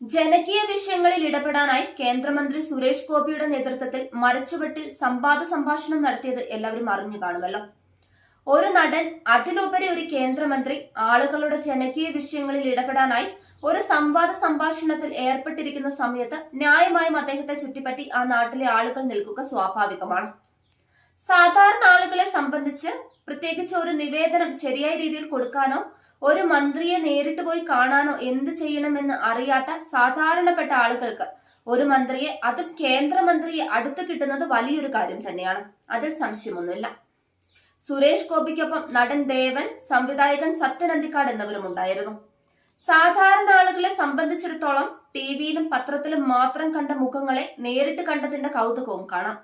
ജനകീയ വിഷയങ്ങളിൽ ഇടപെടാനായി കേന്ദ്രമന്ത്രി സുരേഷ് ഗോപിയുടെ നേതൃത്വത്തിൽ മരച്ചുവട്ടിൽ സംവാദ സംഭാഷണം നടത്തിയത് എല്ലാവരും അറിഞ്ഞു കാണുമല്ലോ. ഒരു നടൻ അതിലുപരി ഒരു കേന്ദ്രമന്ത്രി ആളുകളുടെ ജനകീയ വിഷയങ്ങളിൽ ഇടപെടാനായി ഒരു സംവാദ സംഭാഷണത്തിൽ ഏർപ്പെട്ടിരിക്കുന്ന സമയത്ത് ന്യായമായും അദ്ദേഹത്തെ ചുറ്റിപ്പറ്റി ആ നാട്ടിലെ ആളുകൾ നിൽക്കുക സ്വാഭാവികമാണ്. സാധാരണ ആളുകളെ സംബന്ധിച്ച് പ്രത്യേകിച്ച് ഒരു നിവേദനം ശരിയായ രീതിയിൽ കൊടുക്കാനോ ഒരു മന്ത്രിയെ നേരിട്ട് പോയി കാണാനോ എന്ത് ചെയ്യണമെന്ന് അറിയാത്ത സാധാരണപ്പെട്ട ആളുകൾക്ക് ഒരു മന്ത്രിയെ അതും കേന്ദ്രമന്ത്രിയെ അടുത്ത് കിട്ടുന്നത് വലിയൊരു കാര്യം തന്നെയാണ്. അതിൽ സംശയമൊന്നുമില്ല. സുരേഷ് ഗോപിക്കൊപ്പം നടൻ ദേവൻ സംവിധായകൻ സത്യൻ അന്തിക്കാട് എന്നിവരും ഉണ്ടായിരുന്നു. സാധാരണ ആളുകളെ സംബന്ധിച്ചിടത്തോളം ടി വിയിലും പത്രത്തിലും മാത്രം കണ്ട മുഖങ്ങളെ നേരിട്ട് കണ്ടതിന്റെ കൗതുകവും കാണാം.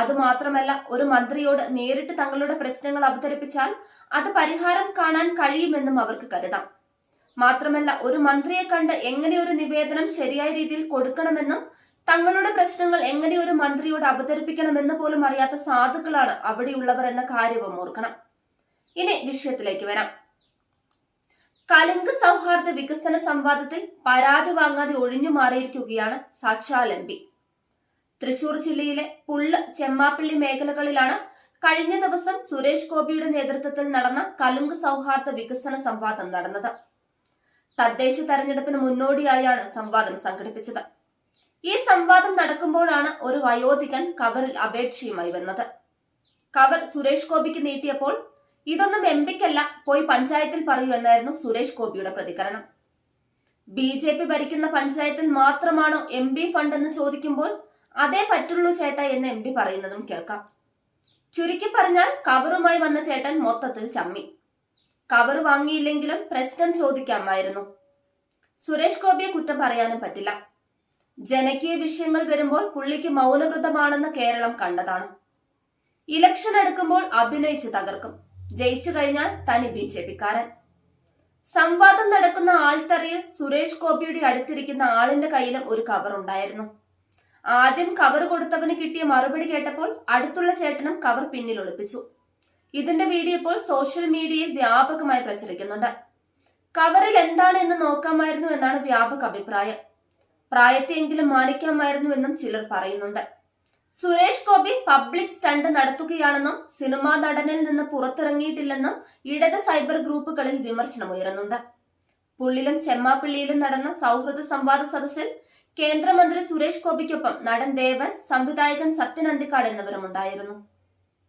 അതുമാത്രമല്ല ഒരു മന്ത്രിയോട് നേരിട്ട് തങ്ങളുടെ പ്രശ്നങ്ങൾ അവതരിപ്പിച്ചാൽ അത് പരിഹാരം കാണാൻ കഴിയുമെന്നും അവർക്ക് കരുതാം. മാത്രമല്ല ഒരു മന്ത്രിയെ കണ്ട് എങ്ങനെ ഒരു നിവേദനം ശരിയായ രീതിയിൽ കൊടുക്കണമെന്നും തങ്ങളുടെ പ്രശ്നങ്ങൾ എങ്ങനെ ഒരു മന്ത്രിയോട് അവതരിപ്പിക്കണമെന്ന് പോലും അറിയാത്ത സാധുക്കളാണ് അവിടെയുള്ളവർ എന്ന കാര്യവും ഓർക്കണം. ഇനി വിഷയത്തിലേക്ക് വരാം. കലുങ്ക് സൗഹാർദ്ദ വികസന സംവാദത്തിൽ പരാതി വാങ്ങാതെ ഒഴിഞ്ഞു മാറിയിരിക്കുകയാണ് സാക്ഷാൽ എം തൃശൂർ ജില്ലയിലെ പുള്ള് ചെമ്മാപ്പള്ളി മേഖലകളിലാണ് കഴിഞ്ഞ ദിവസം സുരേഷ് ഗോപിയുടെ നേതൃത്വത്തിൽ നടന്ന കലുങ്ക് സൗഹാർദ്ദ വികസന സംവാദം നടന്നത്. തദ്ദേശ തെരഞ്ഞെടുപ്പിന് മുന്നോടിയായാണ് സംവാദം സംഘടിപ്പിച്ചത്. ഈ സംവാദം നടക്കുമ്പോഴാണ് ഒരു വയോധികൻ കവറിൽ അപേക്ഷയുമായി വന്നത്. കവർ സുരേഷ് ഗോപിക്ക് നീട്ടിയപ്പോൾ ഇതൊന്നും എം പിക്കല്ല പോയി പഞ്ചായത്തിൽ പറയൂ എന്നായിരുന്നു സുരേഷ് ഗോപിയുടെ പ്രതികരണം. ബി ജെ പി ഭരിക്കുന്ന പഞ്ചായത്തിൽ മാത്രമാണോ എം പി ഫണ്ട് എന്ന് ചോദിക്കുമ്പോൾ അതേ പറ്റുള്ളൂ ചേട്ടാ എന്ന് എം പറയുന്നതും കേൾക്കാം. ചുരുക്കി പറഞ്ഞാൽ കവറുമായി വന്ന ചേട്ടൻ മൊത്തത്തിൽ ചമ്മി. കവർ വാങ്ങിയില്ലെങ്കിലും പ്രശ്നം ചോദിക്കാമായിരുന്നു. സുരേഷ് ഗോപിയെ കുറ്റം പറയാനും പറ്റില്ല. ജനകീയ വിഷയങ്ങൾ വരുമ്പോൾ പുള്ളിക്ക് മൗനവ്രതമാണെന്ന് കേരളം കണ്ടതാണ്. ഇലക്ഷൻ എടുക്കുമ്പോൾ അഭിനയിച്ച് തകർക്കും. ജയിച്ചു കഴിഞ്ഞാൽ തനി ബി ജെ പിക്കാരൻ. സംവാദം നടക്കുന്ന ആൾത്തറയിൽ സുരേഷ് ഗോപിയുടെ അടുത്തിരിക്കുന്ന ആളിന്റെ കയ്യിലും ഒരു കവർ ഉണ്ടായിരുന്നു ആദ്യം കവർ കൊടുത്തവന് കിട്ടിയ മറുപടി കേട്ടപ്പോൾ അടുത്തുള്ള ചേട്ടനും കവർ പിന്നിൽ ഒളിപ്പിച്ചു. ഇതിന്റെ വീഡിയോ ഇപ്പോൾ സോഷ്യൽ മീഡിയയിൽ വ്യാപകമായി പ്രചരിക്കുന്നുണ്ട്. കവറിൽ എന്താണ് എന്ന് നോക്കാമായിരുന്നു എന്നാണ് വ്യാപക അഭിപ്രായം. പ്രായത്തെയെങ്കിലും മാനിക്കാമായിരുന്നു എന്നും ചിലർ പറയുന്നുണ്ട്. സുരേഷ് ഗോപി പബ്ലിക് സ്റ്റണ്ട് നടത്തുകയാണെന്നും സിനിമാ നടനിൽ നിന്ന് പുറത്തിറങ്ങിയിട്ടില്ലെന്നും ഇടത് സൈബർ ഗ്രൂപ്പുകളിൽ വിമർശനമുയരുന്നുണ്ട്. പുള്ളിലും ചെമ്മാപ്പിള്ളിയിലും നടന്ന സൗഹൃദ സംവാദ സദസ്സിൽ കേന്ദ്രമന്ത്രി സുരേഷ് ഗോപിക്കൊപ്പം നടൻ ദേവൻ സംവിധായകൻ സത്യൻ അന്തിക്കാട് എന്നിവരും ഉണ്ടായിരുന്നു